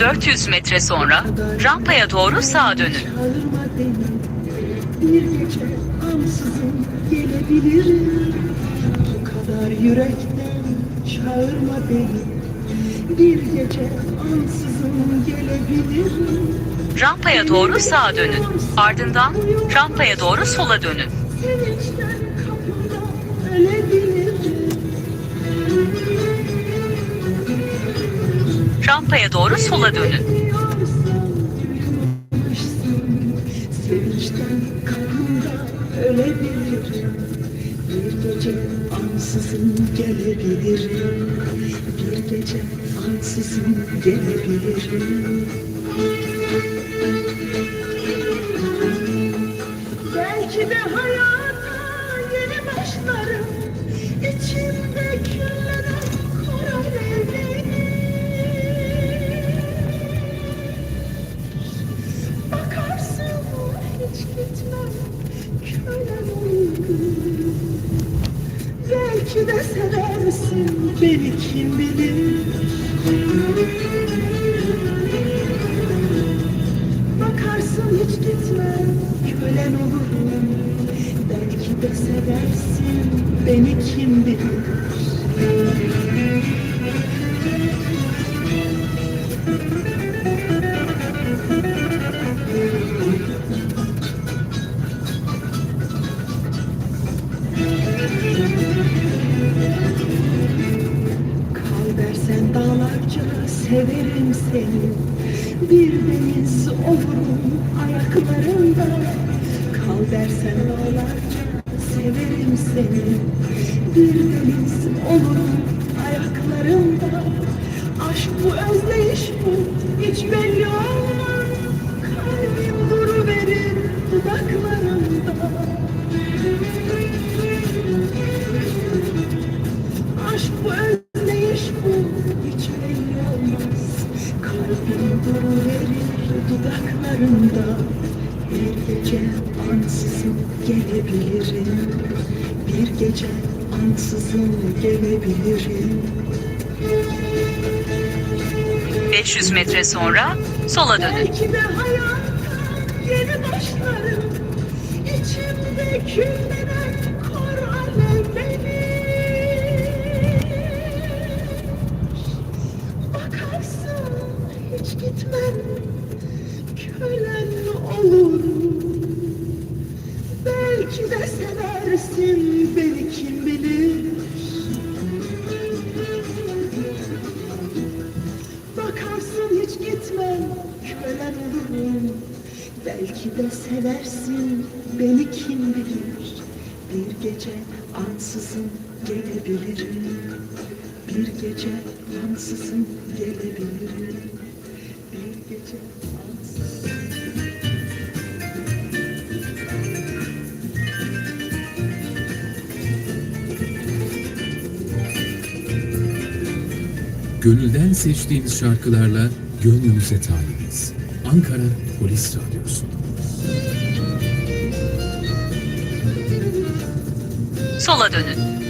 400 metre sonra rampaya doğru sağa dönün. Bir gece ansızın gelebilirim Bu kadar yürekten çağırma beni Bir gece ansızın gelebilirim Rampaya doğru sağa dönün. Ardından rampaya doğru sola dönün. Sevinçten kapında ölebilirim Rampaya doğru sola dönün. Ansızın gelebilirim Bir gece ansızın gelebilirim kölen olurum Belki de seversin beni kim bilir Aşk bu özleyiş bu hiç belli olmaz 500 metre sonra sola dönün. Belki de hayata yeni başlarım İçimde küllenen ansızın gelebilirim Bir gece ansızın Gönülden seçtiğimiz şarkılarla gönlümüze talibiz. Ankara Polis Radyosu. Sola dönün.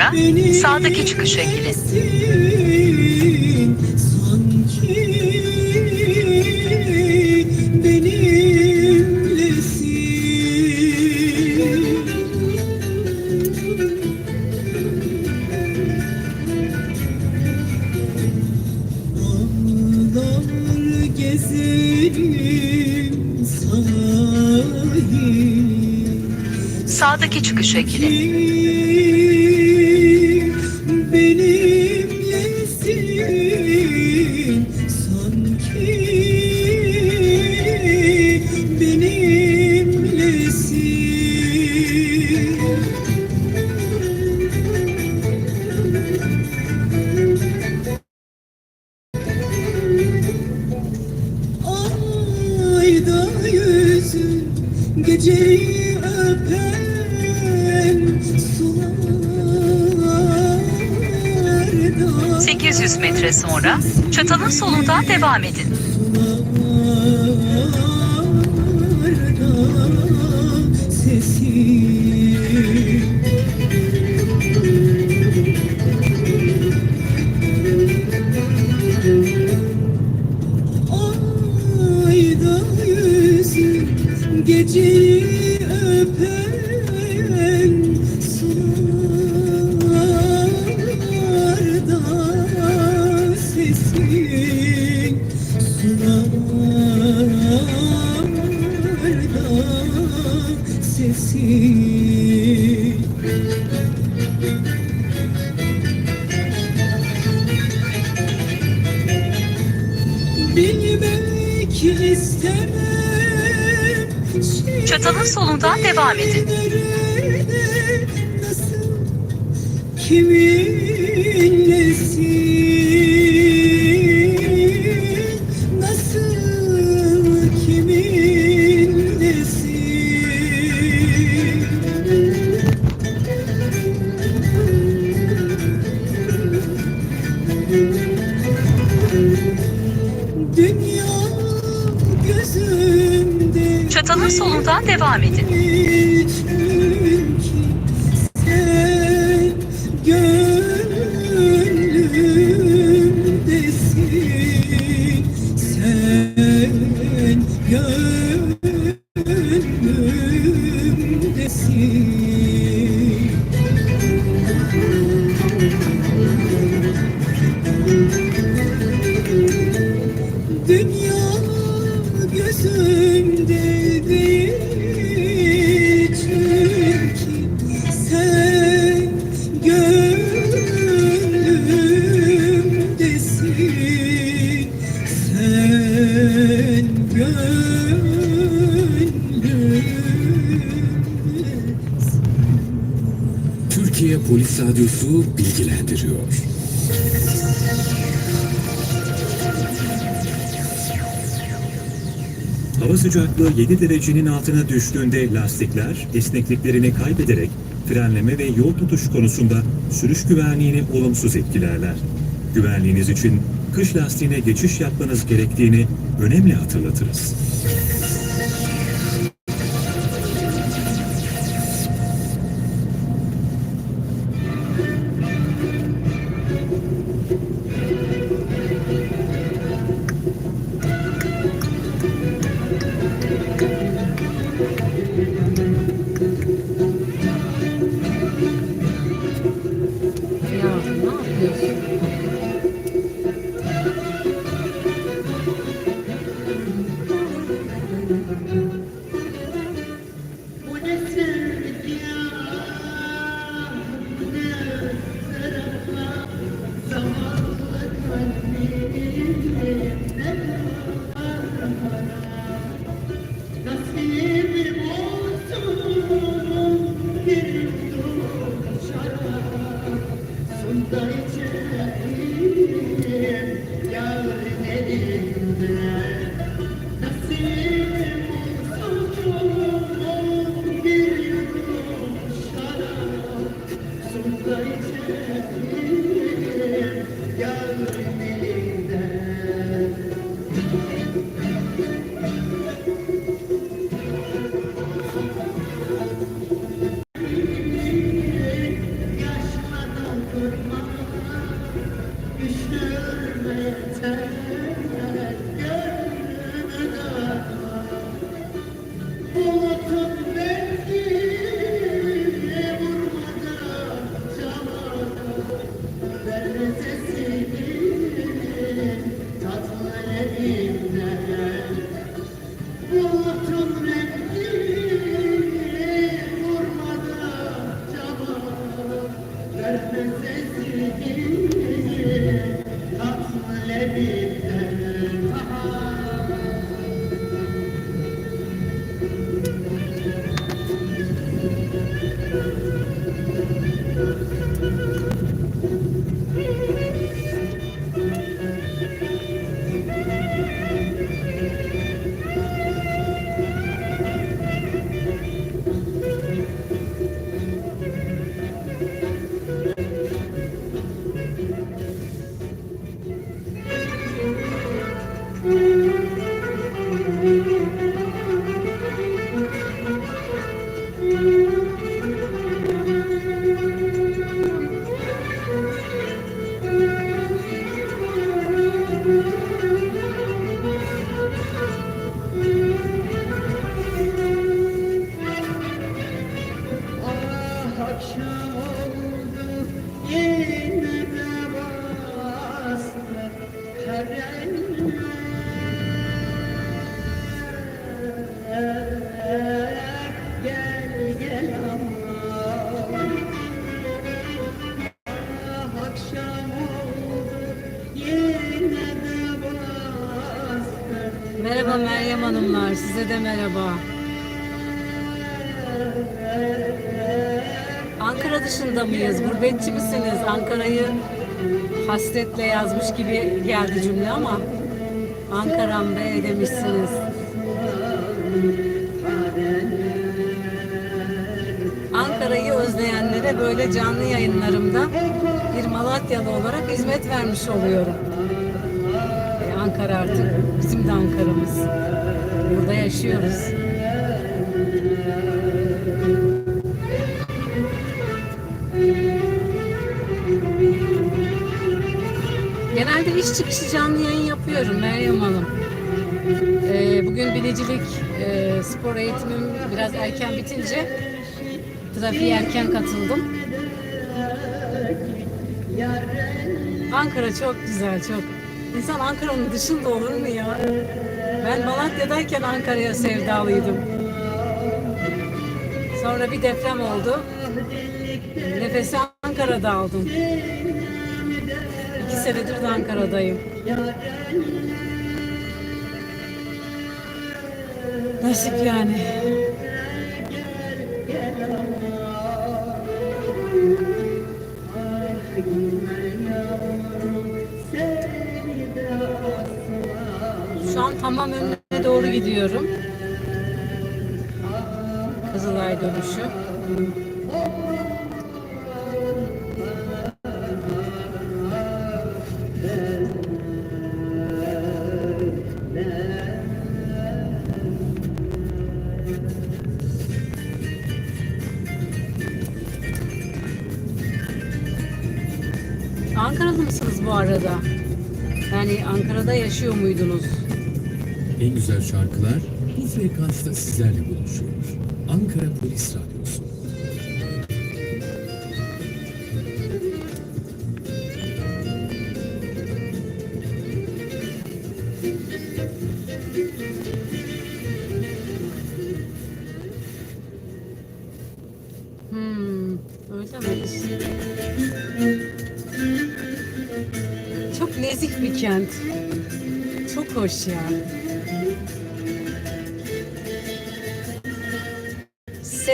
Sonra sağdaki çıkışa girin. Sağdaki çıkışa girin. Geceyi öpen sularda 800 metre sonra çatalın solundan devam edin. Çatalın solundan devam edin. Nerede, Nasıl Çatalın solundan devam edin. Sıcaklığı 7 derecenin altına düştüğünde lastikler esnekliklerini kaybederek frenleme ve yol tutuş konusunda sürüş güvenliğini olumsuz etkilerler. Güvenliğiniz için kış lastiğine geçiş yapmanız gerektiğini önemli hatırlatırız. De merhaba. Ankara dışında mıyız? Gurbetçi misiniz? Ankara'yı hasretle yazmış gibi geldi cümle ama Ankara'm be demişsiniz. Ankara'yı özleyenlere böyle canlı yayınlarımda bir Malatyalı olarak hizmet vermiş oluyorum. E, Ankara artık bizim de Ankara'mız. Burada yaşıyoruz. Genelde iş çıkışı canlı yayın yapıyorum Meryem Hanım. E, bugün binicilik e, spor eğitimim biraz erken bitince trafiğe erken katıldım. Ankara çok güzel, çok. İnsan Ankara'nın dışında olur mu ya? Ben Malatya'dayken Ankara'ya sevdalıydım. Sonra bir deprem oldu. Nefesi Ankara'da aldım. İki senedir de Ankara'dayım. Nasip yani. Şu an tamam önüne doğru gidiyorum. Kızılay dönüşü. Ankaralı mısınız bu arada? Yani Ankara'da yaşıyor muydunuz? En güzel şarkılar bu frekansta sizlerle buluşuyor. Ankara Polis Radyosu. Hmm, öyle mi? Çok nezik bir kent. Çok hoş ya.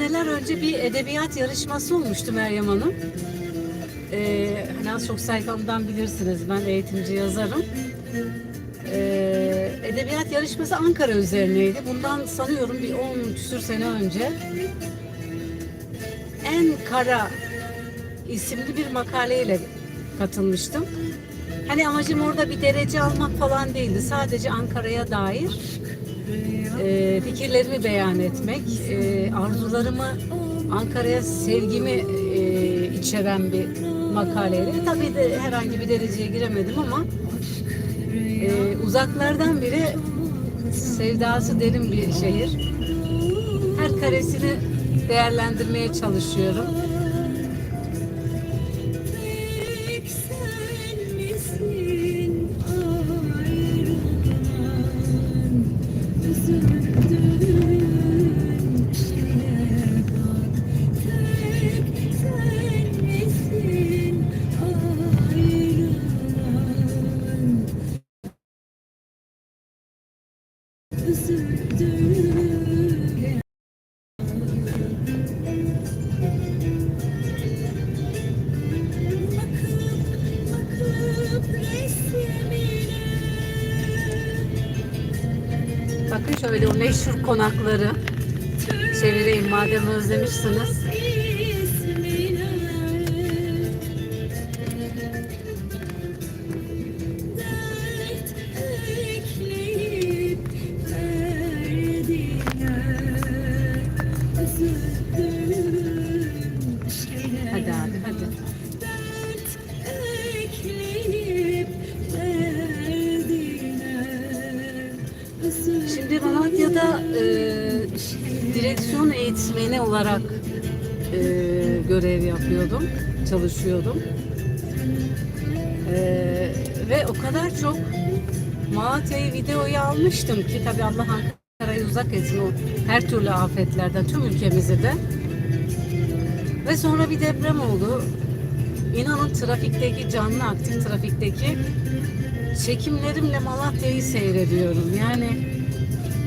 Seneler önce bir edebiyat yarışması olmuştu Meryem Hanım. Ee, hani az çok sayfamdan bilirsiniz. Ben eğitimci yazarım. Ee, edebiyat yarışması Ankara üzerineydi. Bundan sanıyorum bir 10 küsür sene önce. En Kara isimli bir makaleyle katılmıştım. Hani amacım orada bir derece almak falan değildi. Sadece Ankara'ya dair e, fikirlerimi beyan etmek, e, arzularımı, Ankara'ya sevgimi e, içeren bir makaleydi. Tabii de herhangi bir dereceye giremedim ama uzaklardan biri sevdası derin bir şehir. Her karesini değerlendirmeye çalışıyorum. Meşhur konakları çevireyim madem özlemişsiniz. Görev yapıyordum, çalışıyordum. E, ve o kadar çok Malatya'yı videoya almıştım ki tabii Allah Ankara'yı uzak etsin o her türlü afetlerden tüm ülkemizi de. Ve sonra bir deprem oldu. İnanın trafikteki canlı aktif trafikteki çekimlerimle Malatya'yı seyrediyorum. Yani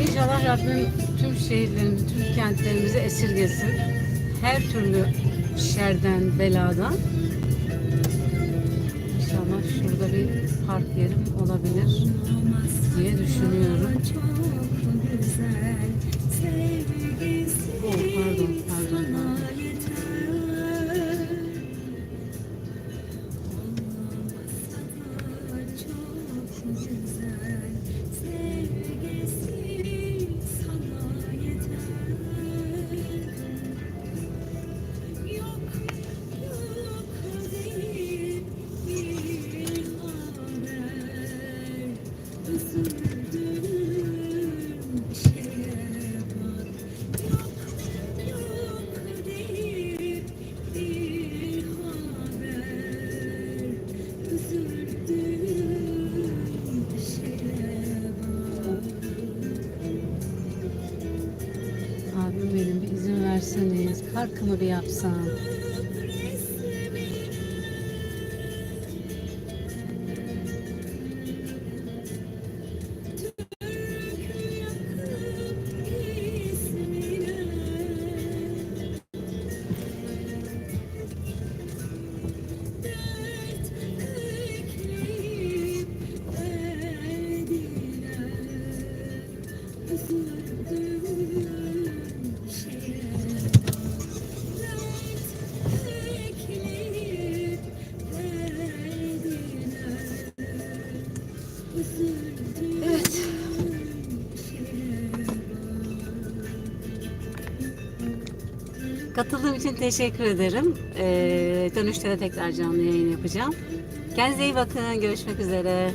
inşallah Rabbim tüm şehirlerimizi, tüm kentlerimizi esirgesin. Her türlü şerden, beladan. İnşallah şurada bir park yerim olabilir diye düşünüyorum. Çok güzel going to be up. Katıldığım için teşekkür ederim. Ee, dönüşte de tekrar canlı yayın yapacağım. Kendinize iyi bakın. Görüşmek üzere.